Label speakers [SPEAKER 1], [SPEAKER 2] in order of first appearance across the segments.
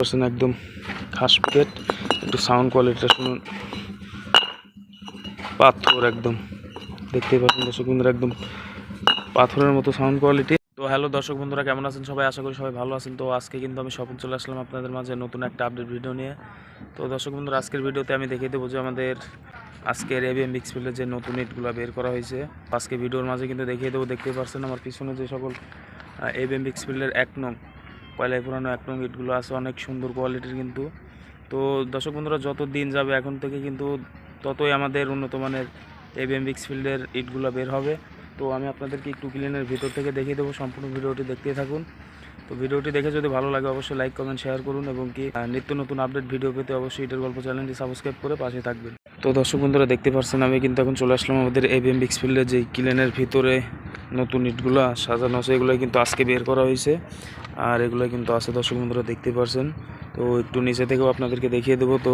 [SPEAKER 1] Percent একদম খাস packet একটু সাউন্ড কোয়ালিটিটা শুনুন। পাথর একদম। দেখতেই পাচ্ছেন দর্শক বন্ধুরা, একদম পাথরের মতো সাউন্ড কোয়ালিটি তো হ্যালো দর্শক বন্ধুরা, কেমন আছেন সবাই? আশা করি সবাই ভালো আছেন। তো আজকে কিন্তু আমি স্বপন চলে আসলাম আপনাদের মাঝে নতুন একটা আপডেট ভিডিও নিয়ে। তো দর্শক বন্ধুরা, আজকের ভিডিওতে আমি দেখিয়ে দেবো যে আমাদের আজকের এবিএম বিক্সফিল্ডের যে নতুন ইটগুলো বের করা হয়েছে। আজকে ভিডিওর মাঝে কিন্তু দেখিয়ে দেবো দেখতে পাচ্ছেন আমার পিছনে যে সকল এবিএম বিক্সফিল্ডের এক নং কয়লায় পুরানো নং ইটগুলো আছে, অনেক সুন্দর কোয়ালিটির কিন্তু। তো দর্শক বন্ধুরা, যত দিন যাবে এখন থেকে কিন্তু ততই আমাদের উন্নত মানের এবিএম বিক্সফিল্ডের ইটগুলো বের হবে। তো আমি আপনাদেরকে একটু ক্লিনের ভিতর থেকে দেখিয়ে দেবো, সম্পূর্ণ ভিডিওটি দেখতে থাকুন। তো ভিডিওটি দেখে যদি ভালো লাগে, অবশ্যই লাইক কমেন্ট শেয়ার করুন এবং কি নিত্য নতুন আপডেট ভিডিও পেতে অবশ্যই ইটের গল্প চ্যানেলটি সাবস্ক্রাইব করে পাশে থাকবেন। তো দর্শক বন্ধুরা, দেখতে পাচ্ছেন আমি কিন্তু এখন চলে আসলাম আমাদের এবিএম বিক্সফিল্ডের যে ক্লিনের ভিতরে নতুন ইটগুলো সাজানো আছে এগুলো কিন্তু আজকে বের করা হয়েছে। আর এগুলো কিন্তু আছে দর্শক বন্ধুরা দেখতে পাচ্ছেন তো একটু নিচে থেকেও আপনাদেরকে দেখিয়ে দেবো। তো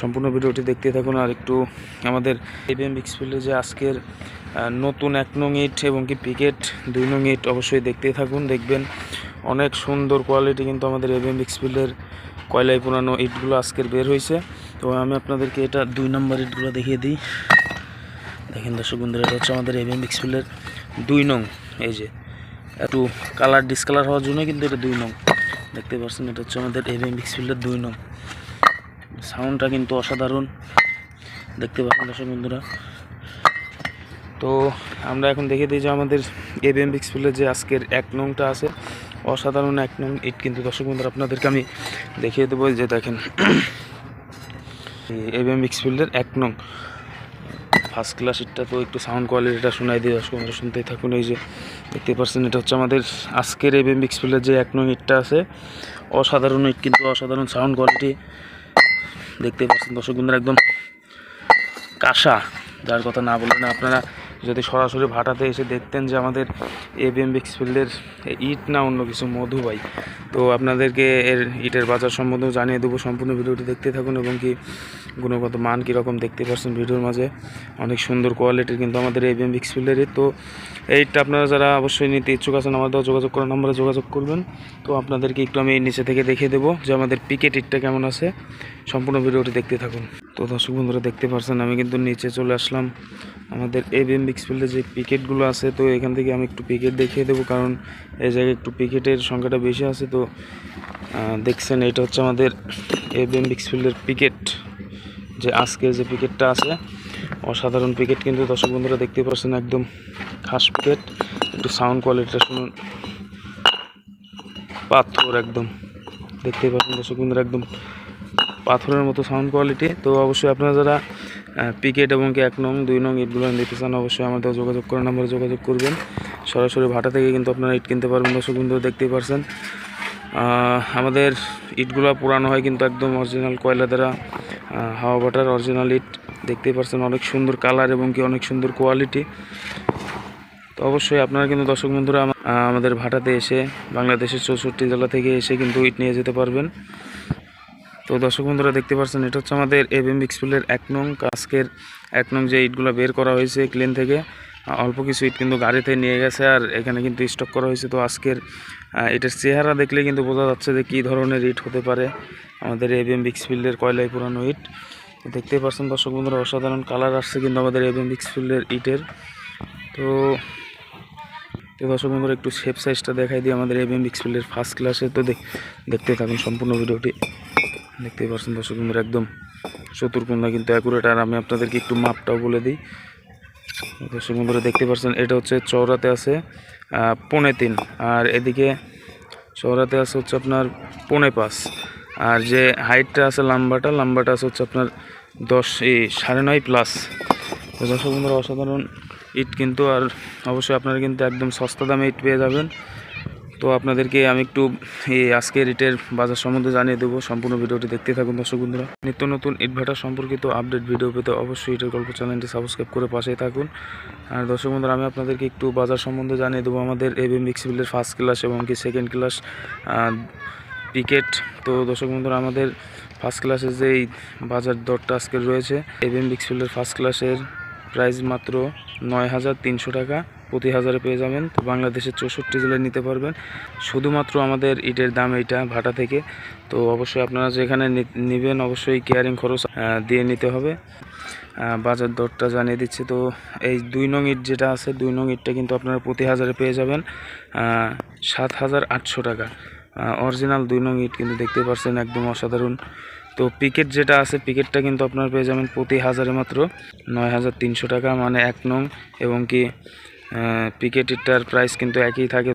[SPEAKER 1] সম্পূর্ণ ভিডিওটি দেখতে থাকুন। আর একটু আমাদের এবিএম বিক্সফিল্ডে যে আজকের নতুন এক নং ইট এবং কি পিকেট, দুই নং ইট অবশ্যই দেখতে থাকুন, দেখবেন অনেক সুন্দর কোয়ালিটি কিন্তু আমাদের এবিএম বিক্সফিল্ডের কয়লায় পুরানো ইটগুলো আজকের বের হয়েছে। তো আমি আপনাদেরকে এটা দুই নম্বর ইটগুলো দেখিয়ে দিই। দেখেন দর্শক বন্ধুরা, এটা হচ্ছে আমাদের এবিএম বিক্সফিল্ডের দুই নং, এই যে একটু কালার ডিসকালার হওয়ার জন্য কিন্তু এটা দুই নং। দেখতে পাচ্ছেন, এটা হচ্ছে আমাদের এবিএম বিক্সফিল্ডের দুই নং। সাউন্ডটা কিন্তু অসাধারণ। দেখতে পাচ্ছেন দর্শক বন্ধুরা তো আমরা এখন দেখে দিই যে আমাদের এবিএম বিক্সফিল্ডের যে আজকের এক নংটা আছে, অসাধারণ এক নং ইট কিন্তু দর্শক বন্ধুরা আপনাদেরকে আমি দেখিয়ে দেবো যে দেখেন। এবিএম বিক্সফিল্ডের এক নং। ফার্স্ট ক্লাস ইটটা তো একটু সাউন্ড কোয়ালিটিটা শোনাই দিয়ে দর্শক বন্ধুরা শুনতেই থাকুন। এই যে দেখতে পাচ্ছেন, এটা হচ্ছে আমাদের আজকের এবিএম বিক্সফিল্ডের যে এক নং ইটটা আছে। অসাধারণ ইট কিন্তু, অসাধারণ সাউন্ড কোয়ালিটি দেখতে পাচ্ছেন দর্শক বন্ধুরা, একদম কাঁসা। যার কথা না বললেন আপনারা যদি সরাসরি ভাটাতে এসে দেখতেন যে আমাদের এ এবিএম বিক্সফিল্ডের ইট না অন্য কিছু মধুবাই তো আপনাদেরকে এর ইটের বাজার সম্বন্ধেও জানিয়ে দেবো। সম্পূর্ণ ভিডিওটি দেখতে থাকুন এবং কি গুণগত মান কীরকম দেখতে পাচ্ছেন ভিডিওর মাঝে। অনেক সুন্দর কোয়ালিটির কিন্তু আমাদের এবিএম বিক্সফিল্ডের ইট তো এইটা আপনারা যারা অবশ্যই নিতে ইচ্ছুক আছেন, আমাদের যোগাযোগ করার নম্বরে যোগাযোগ করবেন। তো আপনাদেরকে একটু আমি নিচে থেকে দেখিয়ে দেবো যে আমাদের পিকেট ইটটা কেমন আছে। সম্পূর্ণ ভিডিওটি দেখতে থাকুন। তো দর্শক বন্ধুরা, দেখতে পাচ্ছেন, আমি কিন্তু নিচে চলে আসলাম। আমাদের এবিএম বিক্সফিল্ডে যে পিকেটগুলো আছে, তো এখান থেকে আমি একটু পিকেট দেখিয়ে দেবো। কারণ এই জায়গায় একটু পিকেটের সংখ্যাটা বেশি আছে, তো দেখছেন, এটা হচ্ছে আমাদের এবিএম বিক্সফিল্ডের পিকেট যে আজকে যে পিকেটটা আছে, অসাধারণ পিকেট কিন্তু দর্শক বন্ধুরা দেখতে পাচ্ছেন, একদম খাস পিকেট একটু সাউন্ড কোয়ালিটিটা শুনুন। পাথর একদম। দেখতে পাচ্ছেন দর্শক বন্ধুরা, একদম পাথরের মতো সাউন্ড কোয়ালিটি তো অবশ্যই আপনারা যারা পিকেট এবং কি এক নং, দুই নং ইটগুলো নিতে চান, অবশ্যই আমাদের যোগাযোগ করার নাম্বারে যোগাযোগ করবেন। সরাসরি ভাটা থেকে কিন্তু আপনারা ইট কিনতে পারবেন, দর্শক বন্ধুরা দেখতেই পারছেন আমাদের ইটগুলো পুরানো হয় কিন্তু একদম অরিজিনাল কয়লা দ্বারা হাওয়া বাটার অরিজিনাল ইট। দেখতেই পারছেন অনেক সুন্দর কালার এবং কি অনেক সুন্দর কোয়ালিটি তো অবশ্যই আপনারা কিন্তু দর্শক বন্ধুরা আমাদের ভাটাতে এসে, বাংলাদেশের চৌষট্টি জেলা থেকে এসে কিন্তু ইট নিয়ে যেতে পারবেন। তো দর্শক বন্ধুরা দেখতে পাচ্ছেন এটা হচ্ছে আমাদের এবিএম বিক্সফিল্ডের এক নং। কাস্কের এক নং যে ইটগুলো বের করা হয়েছে ক্লেন থেকে অল্প কিছু ইট কিন্তু গাড়িতে নিয়ে গেছে আর এখানে কিন্তু স্টক করা হয়েছে। তো আজকের এটার চেহারা দেখলে কিন্তু বোঝা যাচ্ছে যে কী ধরনের ইট হতে পারে আমাদের এবিএম বিক্সফিল্ডের কয়লায় পুরানো ইট। দেখতেই পাচ্ছেন দর্শক বন্ধুরা, অসাধারণ কালার আসছে কিন্তু আমাদের এবিএম বিক্সফিল্ডের ইটের। তো তো দর্শক বন্ধুরা, একটু শেপ সাইজটা দেখাই দিই আমাদের এবিএম বিক্সফিল্ডের ফার্স্ট ক্লাসে তো দেখ- দেখতে থাকুন সম্পূর্ণ ভিডিওটি। দেখতেই পাচ্ছেন দর্শক বন্ধুরা, একদম চতুর্কোণা কিন্তু অ্যাকুরেট আর আমি আপনাদেরকে একটু মাপটাও বলে দিই। দর্শক বন্ধুরা দেখতে পাচ্ছেন, এটা হচ্ছে চৌরাতে আছে পৌনে তিন। আর এদিকে চৌরাতে আছে হচ্ছে আপনার পৌনে পাঁচ। আর যে হাইটটা আছে লাম্বাটা লাম্বাটা আছে হচ্ছে আপনার দশ এই সাড়ে নয় প্লাস দর্শক বন্ধুরা, অসাধারণ ইট কিন্তু, আর অবশ্যই আপনারা কিন্তু একদম সস্তা দামে ইট পেয়ে যাবেন। তো আপনাদেরকে আমি একটু এই আজকের ইটের বাজার সম্বন্ধে জানিয়ে দেবো। সম্পূর্ণ ভিডিওটি দেখতে থাকুন দর্শক বন্ধুরা। নিত্য নতুন ইটভাটা সম্পর্কিত আপডেট ভিডিও পেতে অবশ্যই ইটের গল্প চ্যানেলটি সাবস্ক্রাইব করে পাশেই থাকুন। আর দর্শক বন্ধুরা, আমি আপনাদেরকে একটু বাজার সম্বন্ধে জানিয়ে দেবো। আমাদের এবিএম বিক্সিবিলের ফার্স্ট ক্লাস এবং কি সেকেন্ড ক্লাস পিকেট তো দর্শক বন্ধুরা, আমাদের ফার্স্ট ক্লাসের যেই বাজার দরটা আজকে রয়েছে এবিএম বিক্সিবিলের ফার্স্ট ক্লাসের প্রাইস মাত্র নয় হাজার তিনশো টাকা। প্রতি হাজারে পেয়ে যাবেন। তো বাংলাদেশের চৌষট্টি জেলায় নিতে পারবেন। শুধুমাত্র আমাদের ইটের দাম এইটা, ভাটা থেকে। তো অবশ্যই আপনারা যেখানে নিবেন অবশ্যই কেয়ারিং খরচ দিয়ে নিতে হবে। বাজার দরটা জানিয়ে দিচ্ছি। তো এই দুই নং ইট যেটা আছে, দুই নং ইটটা কিন্তু আপনারা প্রতি হাজারে পেয়ে যাবেন। সাত হাজার আটশো টাকা। অরিজিনাল দুই নং ইট কিন্তু দেখতে পাচ্ছেন একদম অসাধারণ। তো পিকেট যেটা আছে, পিকেটটা কিন্তু আপনারা পেয়ে যাবেন প্রতি হাজারে মাত্র নয় হাজার তিনশো টাকা। মানে এক নং এবং কি পিকেট ইটটার প্রাইস কিন্তু একই থাকে।